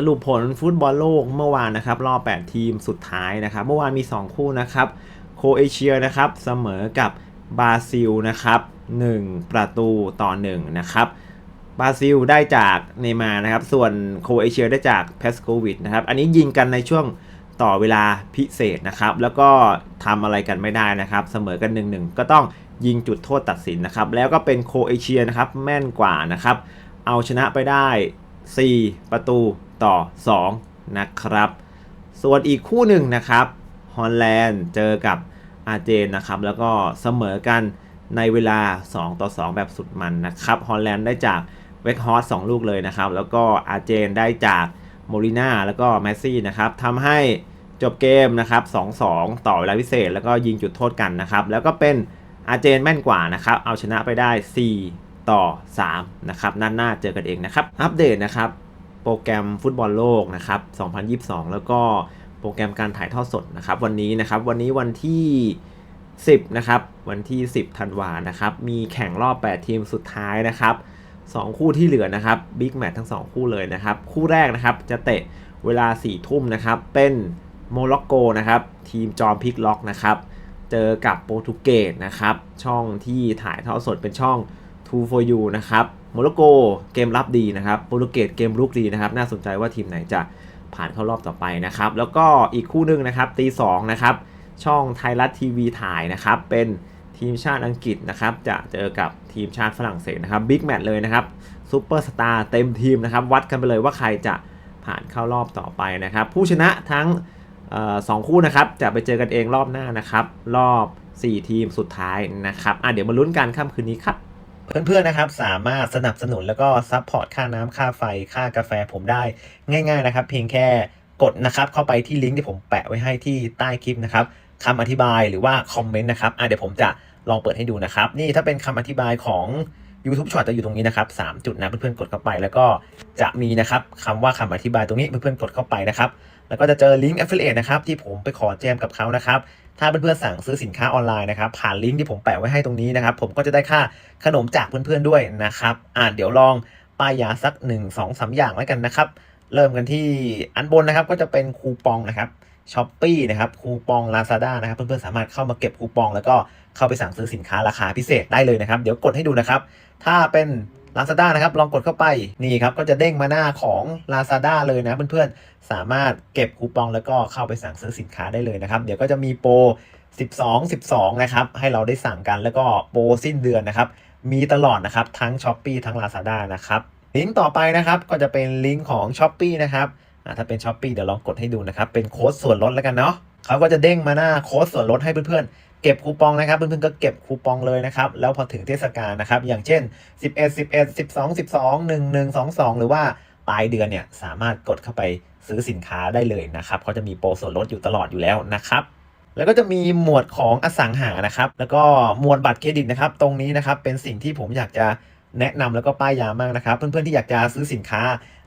สรุปผลฟุตบอลโลกเมื่อวานนะครับ รอบ 8 ทีมสุดท้ายนะครับ เมื่อวานมี 2 คู่นะครับ โคเอเชียนะครับเสมอกับบราซิลนะครับ1ประตูต่อ1นะครับบราซิลได้จากเนมานะครับ ส่วนโคเอเชียได้จากเพสโควิดนะครับ อันนี้ยิงกันในช่วงต่อเวลาพิเศษนะครับ แล้วก็ทำอะไรกันไม่ได้นะครับ เสมอกัน1-1ก็ต้องยิงจุดโทษตัดสินนะครับ แล้วก็เป็นโคเอเชียนะครับแม่นกว่านะครับ เอาชนะไปได้ 4 ประตูต่อ 2 นะครับ ส่วนอีกคู่หนึ่งนะครับฮอลแลนด์เจอกับอาร์เจนนะครับ แล้วก็เสมอกันในเวลา 2 ต่อ 2 แบบสุดมันนะครับฮอลแลนด์ได้จากเวกฮอสสลูกเลยนะครับ แล้วก็อาร์เจนได้จากโมลิน่าแล้วก็แมสซี่นะครับทำให้จบเกมนะครับ 2-2 ต่อเวลาพิเศษ แล้วก็ยิงจุดโทษกันนะครับ แล้วก็เป็นอาร์เจนแม่นกว่านะครับ เอาชนะไปได้ 4 ต่อ 3 นะครับนัดหน้าเจอกันเองนะครับ อัปเดตนะครับ โปรแกรมฟุตบอลโลกนะครับ 2022 แล้วก็โปรแกรมการถ่ายทอดสดนะครับ วันนี้นะครับวันนี้วันที่ 10 นะครับ วันที่ 10ธันวานะครับ มีแข่งรอบ 8 ทีมสุดท้ายนะครับ 2 คู่ที่เหลือนะครับบิ๊กแมตช์ทั้ง 2 คู่เลยนะครับ คู่แรกนะครับจะเตะเวลา 4 ทุ่มนะครับ เป็นโมร็อกโกนะครับ ทีมจอมพลิกล็อกนะครับ เจอกับโปรตุเกสนะครับ ช่องที่ถ่ายทอดสดเป็นช่อง 2 for you นะครับโมร็อกโกเกมรับดีนะครับโปรตุเกสเกมรุกดีนะครับ น่าสนใจว่าทีมไหนจะผ่านเข้ารอบต่อไปนะครับ แล้วก็อีกคู่หนึ่งนะครับตีสองนะครับ ช่องไทยรัฐทีวีถ่ายนะครับ เป็นทีมชาติอังกฤษนะครับ จะเจอกับทีมชาติฝรั่งเศสนะครับบิ๊กแมตช์เลยนะครับซูเปอร์สตาร์เต็มทีมนะครับ วัดกันไปเลยว่าใครจะผ่านเข้ารอบต่อไปนะครับ ผู้ชนะทั้งออสองคู่นะครับ จะไปเจอกันเองรอบหน้านะครับ รอบ 4 ทีมสุดท้ายนะครับอะเดี๋ยวมาลุ้นกันค่ำคืนนี้ครับ เพื่อนๆนะครับสามารถสนับสนุนแล้วก็ซัพพอร์ตค่าน้ำค่าไฟค่ากาแฟผมได้ง่าย ๆนะครับ เพียงแค่กดนะครับเข้าไปที่ลิงก์ที่ผมแปะไว้ให้ที่ใต้คลิปนะครับคำอธิบายหรือว่าคอมเมนต์นะครับอะเดี๋ยวผมจะลองเปิดให้ดูนะครับ นี่ถ้าเป็นคำอธิบายของ YouTube ช็อตจะอยู่ตรงนี้นะครับ3จุดนะเพื่อนๆกดเข้าไป แล้วก็จะมีนะครับคำว่าคำอธิบายตรงนี้เพื่อนๆกดเข้าไปนะครับแล้วก็จะเจอลิงก์ affiliate นะครับที่ผมไปขอแจมกับเขานะครับ ถ้าเพื่อนๆสั่งซื้อสินค้าออนไลน์นะครับผ่านลิงก์ที่ผมแปะไว้ให้ตรงนี้นะครับ ผมก็จะได้ค่าขนมจากเพื่อนๆด้วยนะครับอ่าเดี๋ยวลองป้ายยาสัก 1 2 3 อย่างแล้วกันนะครับ เริ่มกันที่อันบนนะครับก็จะเป็นคูปองนะครับช้อปปี้นะครับคูปอง Lazada นะครับเพื่อนๆสามารถเข้ามาเก็บคูปอง แล้วก็เข้าไปสั่งซื้อสินค้าราคาพิเศษได้เลยนะครับ เดี๋ยวกดให้ดูนะครับ ถ้าเป็น Lazada นะครับ ลองกดเข้าไปนี่ครับ ก็จะเด้งมาหน้าของ Lazada เลยนะเพื่อนๆ สามารถเก็บคูปองแล้วก็เข้าไปสั่งซื้อสินค้าได้เลยนะครับ เดี๋ยวก็จะมีโปร 12 12 นะครับ ให้เราได้สั่งกันแล้วก็โปรสิ้นเดือนนะครับ มีตลอดนะครับ ทั้ง s h อ p e e ทั้ง Lazada นะครับ ลิงก์ต่อไปนะครับก็จะเป็นลิงก์ของ s h อ p e e นะครับถ้าเป็น s h อ p e e เดี๋ยวลองกดให้ดูนะครับเป็นโค้ดส่วนลดแล้วกันเนาะ เขาก็จะเด้งมาหน้าโค้ดส่วนลดให้เพื่อนๆ เก็บคูปองนะครับ เพื่อนๆก็เก็บคูปองเลยนะครับ แล้วพอถึงเทศกาลนะครับ อย่างเช่น 11 11 12 12 1 1 2 2 หรือว่าปลายเดือนเนี่ยสามารถกดเข้าไปซื้อสินค้าได้เลยนะครับเขาจะมีโปรส่วนลดอยู่ตลอดอยู่แล้วนะครับแล้วก็จะมีหมวดของอสังหานะครับ แล้วก็หมวดบัตรเครดิตนะครับ ตรงนี้นะครับเป็นสิ่งที่ผมอยากจะ แนะนำแล้วก็ป้ายยามากนะครับ เพื่อนๆที่อยากจะซื้อสินค้า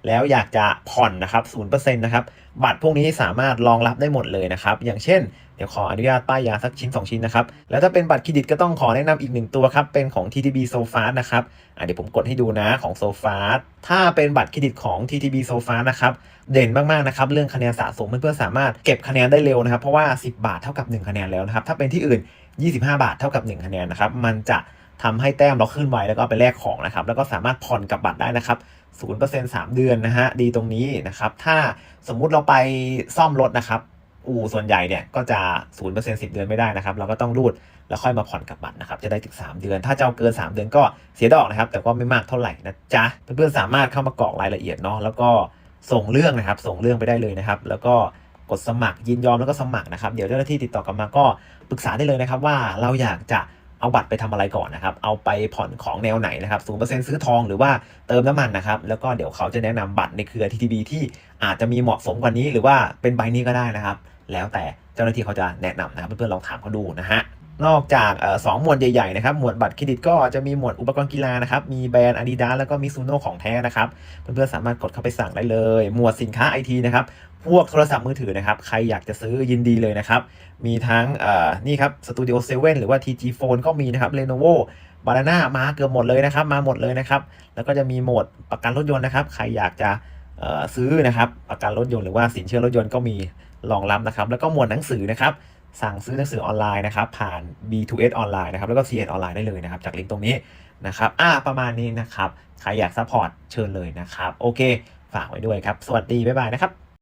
แล้วอยากจะผ่อนนะครับ0%นเนะครับ บัตรพวกนี้สามารถรองรับได้หมดเลยนะครับ อย่างเช่น เดี๋ยวขออนุญาตป้ายยาสักชิ้น 2 ชิ้นนะครับ แล้วถ้าเป็นบัตรเครดิตก็ต้องขอแนะนำอีกหนึ่งตัวครับ เป็นของ TTB s o f a นะครับเดี๋ยวผมกดให้ดูนะของ s o f a ถ้าเป็นบัตรเครดิตของ TTB s o f a นะครับ เด่นมากๆนะครับ เรื่องคะแนนสะสมเพื่อนๆสามารถเก็บคะแนนได้เร็วนะครับ เพราะว่า 10 บาทเท่ากับ 1 คะแนนแล้วนะครับ ถ้าเป็นที่อื่น 25 บาทเท่ากับ 1 คะแนนนะครับ มันจะ ทำให้แต้มเราขึ้นไวแล้วก็ไปแลกของนะครับ แล้วก็สามารถผ่อนกับบัตรได้นะครับ0% 3เดือนนะฮะ ดีตรงนี้นะครับ ถ้าสมมุติเราไปซ่อมรถนะครับ อู่ส่วนใหญ่เนี่ยก็จะ0% 10เดือนไม่ได้นะครับ เราก็ต้องรูดแล้วค่อยมาผ่อนกับบัตรนะครับ จะได้ถึง3เดือน ถ้าจะเอาเกิน3เดือนก็เสียดอกนะครับ แต่ก็ไม่มากเท่าไหร่นะจ๊ะ เพื่อนๆสามารถเข้ามากรอกรายละเอียดเนาะ แล้วก็ส่งเรื่องนะครับ ส่งเรื่องไปได้เลยนะครับ แล้วก็กดสมัครยินยอมแล้วก็สมัครนะครับ เดี๋ยวเจ้าหน้าที่ติดต่อกลับมาก็ปรึกษาได้เลยนะครับว่าเราอยากจะ เอาบัตรไปทำอะไรก่อนนะครับ เอาไปผ่อนของแนวไหนนะครับ0%ซื้อทองหรือว่าเติมน้ำมันนะครับ แล้วก็เดี๋ยวเขาจะแนะนำบัตรในเครือ TTB ที่อาจจะมีเหมาะสมกว่านี้ หรือว่าเป็นใบนี้ก็ได้นะครับ แล้วแต่เจ้าหน้าที่เขาจะแนะนำนะครับเพื่อนๆลองถามเขาดูนะฮะ นอกจากสองหมวดใหญ่ๆนะครับหมวดบัตรเครดิตก็จะมีหมวดอุปกรณ์กีฬานะครับมีแบรนด์ Adidas แล้วก็มิซูโน่ของแท้นะครับเพื่อนๆสามารถกดเข้าไปสั่งได้เลย หมวดสินค้าไอทีนะครับพวกโทรศัพท์มือถือนะครับ ใครอยากจะซื้อยินดีเลยนะครับ มีทั้งนี่ครับ Studio 7 หรือว่า TG Phone ก็มีนะครับ Lenovo บานาน่ามาเกือบหมดเลยนะครับ มาหมดเลยนะครับ แล้วก็จะมีโหมดประกันรถยนต์นะครับ ใครอยากจะซื้อนะครับ ประกันรถยนต์หรือว่าสินเชื่อรถยนต์ก็มีรองรับนะครับ แล้วก็หมวดหนังสือนะครับ สั่งซื้อหนังสือออนไลน์นะครับผ่าน B2S ออนไลน์นะครับแล้วก็ C1 ออนไลน์ได้เลยนะครับจากลิงก์ตรงนี้นะครับอ่าประมาณนี้นะครับใครอยากซัพพอร์ตเชิญเลยนะครับโอเค ฝากไว้ด้วยครับ สวัสดี บ๊ายบายนะครับ